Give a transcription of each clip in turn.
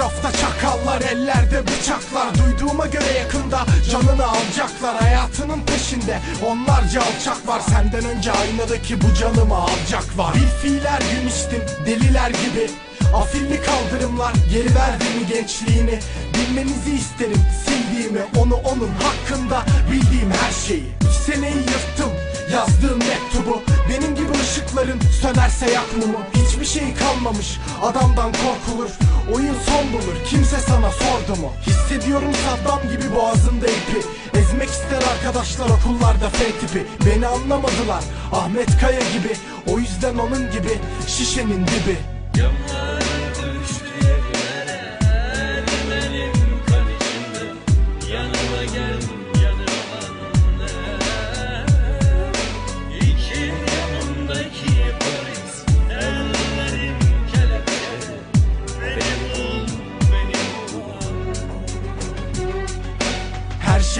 Etrafta çakallar ellerde bıçaklar. Duyduğuma göre yakında canını alacaklar. Hayatının peşinde onlarca alçak var. Senden önce aynadaki bu canımı alacaklar. Bir fiiller gün içtim deliler gibi. Afilli kaldırımlar geri verdi mi gençliğini. Bilmenizi isterim sildiğimi. Onu onun hakkında bildiğim her şeyi. Üç seneyi yırttım yazdığım sönerse yak Hiçbir şey kalmamış. Adamdan korkulur Oyun son bulur. Kimse sana sordu mu? Hissediyorum Saddam gibi boğazımda ipi. Ezmek ister arkadaşlar okullarda F tipi. Beni anlamadılar Ahmet Kaya gibi. O yüzden onun gibi şişenin dibi. Camlar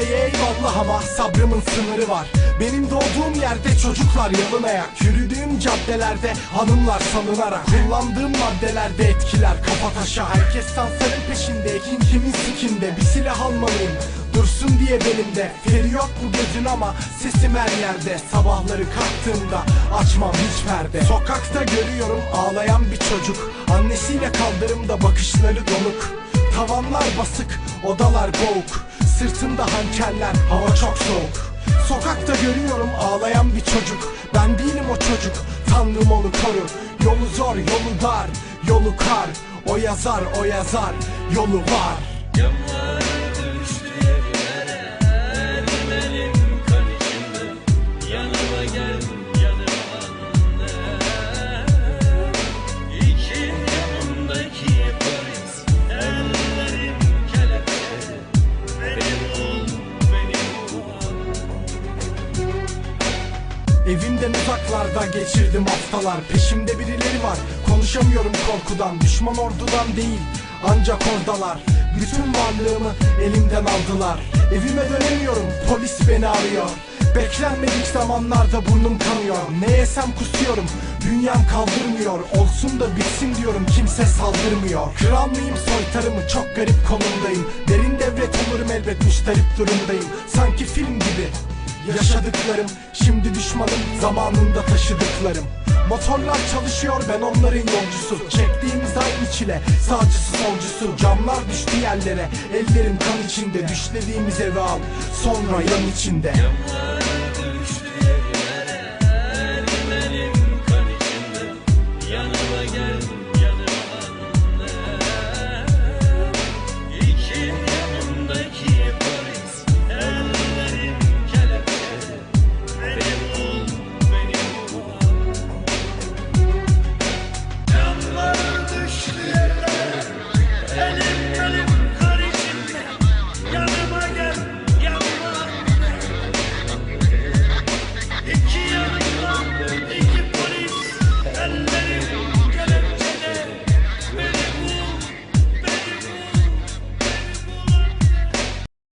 şeye eyvallah ama sabrımın sınırı var. Benim doğduğum yerde çocuklar yalın ayak Yürüdüğüm caddelerde hanımlar salınarak Kullandığım maddelerde etkiler kafa taşa. Herkes sansarın peşinde kimin sikinde. Bir silah almalıyım dursun diye belimde. Feri yok bu gözün ama sesim her yerde. Sabahları kalktığımda açmam hiç perde. Sokakta görüyorum ağlayan bir çocuk. Annesiyle kaldırımda bakışları donuk. Tavanlar basık, odalar boğuk Sırtımda hançerler, hava çok soğuk. Sokakta görüyorum ağlayan bir çocuk. Ben değilim o çocuk, tanrım onu koru. Yolu zor, yolu dar, yolu kar. O yazar, o yazar, yolu var. Camlar Evimden uzaklarda geçirdim haftalar. Peşimde birileri var. Konuşamıyorum korkudan. Düşman ordudan değil ancak oradalar. Bütün varlığımı elimden aldılar. Evime dönemiyorum polis beni arıyor. Beklenmedik zamanlarda burnum kanıyor. Ne yesem kusuyorum Dünyam kaldırmıyor. Olsun da bitsin diyorum kimse saldırmıyor. Kral mıyım soytarımı çok garip konumdayım. Derin devlet olurum elbet müşterip durumdayım. Sanki Yaşadıklarım şimdi düşmanım zamanında taşıdıklarım. Motorlar çalışıyor ben onların yolcusu. Çektiğimiz aynı çile sağcısı solcusu. Camlar düştü yerlere ellerim kan içinde. Düşlediğimiz eve al sonra yan içinde. Camlar